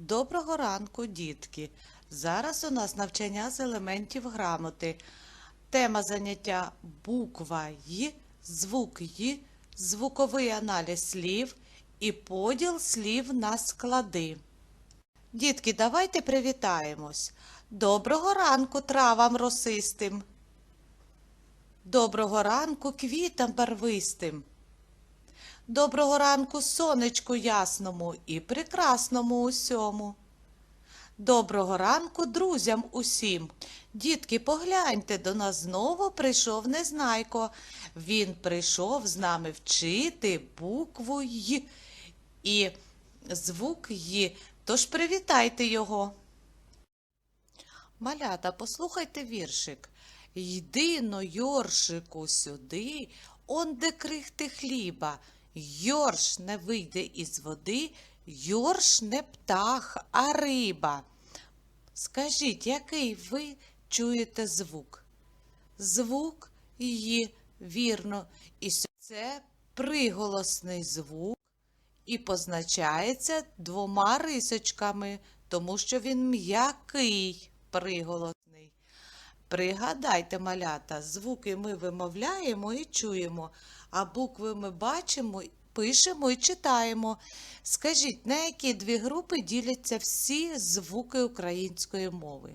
Доброго ранку, дітки! Зараз у нас навчання з елементів грамоти. Тема заняття буква Й, звук Й, звуковий аналіз слів і поділ слів на склади. Дітки, давайте привітаємось. Доброго ранку травам росистим. Доброго ранку квітам барвистим. Доброго ранку сонечку ясному і прекрасному усьому. Доброго ранку друзям усім. Дітки, погляньте, до нас знову прийшов Незнайко. Він прийшов з нами вчити букву Й і звук Й. Тож привітайте його. Малята, послухайте віршик. Йди но, Йоршику, сюди, он де крихти хліба. Йорш не вийде із води, Йорш не птах, а риба. Скажіть, який ви чуєте звук? Звук «й», вірно, і це приголосний звук і позначається двома рисочками, тому що він м'який приголосний. Пригадайте, малята, звуки ми вимовляємо і чуємо, а букви ми бачимо, пишемо і читаємо. Скажіть, на які дві групи діляться всі звуки української мови?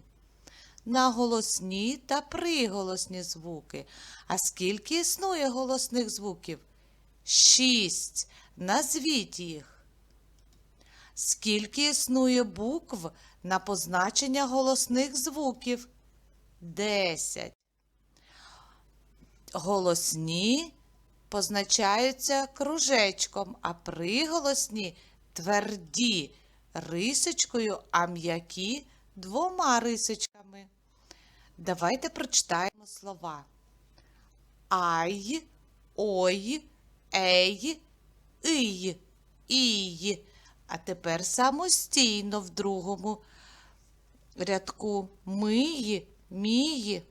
На голосні та приголосні звуки. А скільки існує голосних звуків? Шість. Назвіть їх. Скільки існує букв на позначення голосних звуків? Десять. Голосні позначаються кружечком, а приголосні тверді рисочкою, а м'які двома рисочками. Давайте прочитаємо слова. Ай, ой, ей, ий, ій. А тепер самостійно в другому рядку миї, мії.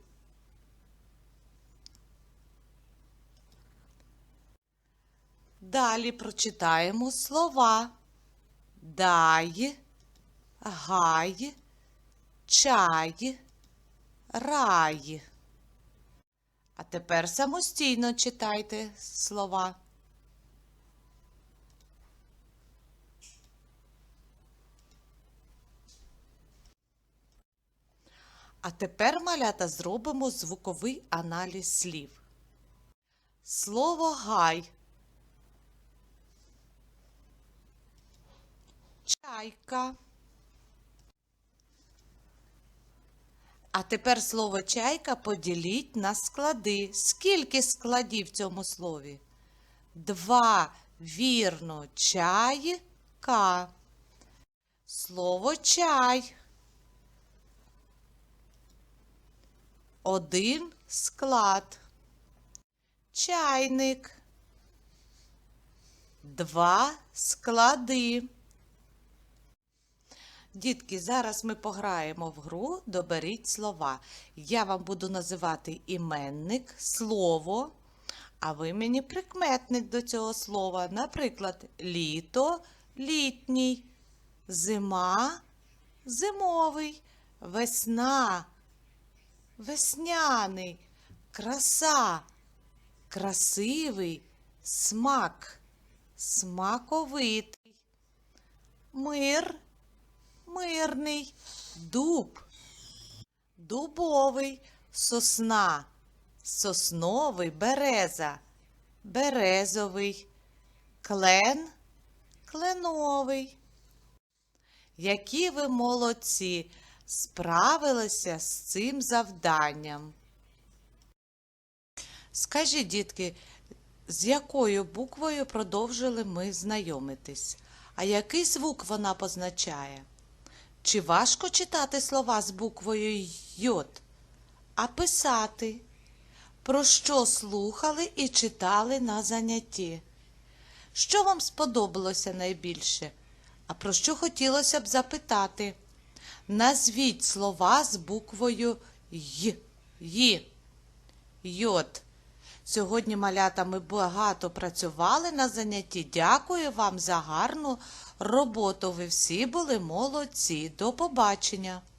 Далі прочитаємо слова дай, гай, чай, рай. А тепер самостійно читайте слова. А тепер, малята, зробимо звуковий аналіз слів. Слово гай. Чайка. А тепер слово чайка поділіть на склади. Скільки складів в цьому слові? Два. Вірно, чайка. Слово чай. Один склад. Чайник. Два склади. Дітки, зараз ми пограємо в гру Доберіть слова. Я вам буду називати іменник, слово, а ви мені прикметник до цього слова. Наприклад, літо літній, зима зимовий, весна весняний, краса, красивий, смак, смаковитий, мир, мирний, дуб, дубовий, сосна, сосновий, береза, березовий, клен, кленовий. Які ви молодці! Справилися з цим завданням. Скажіть, дітки, з якою буквою продовжили ми знайомитись? А який звук вона позначає? Чи важко читати слова з буквою Йод? А писати? Про що слухали і читали на занятті? Що вам сподобалося найбільше? А про що хотілося б запитати? Назвіть слова з буквою Й. Ї. Йод. Сьогодні, малята, ми багато працювали на занятті. Дякую вам за гарну роботу ви всі були молодці. До побачення!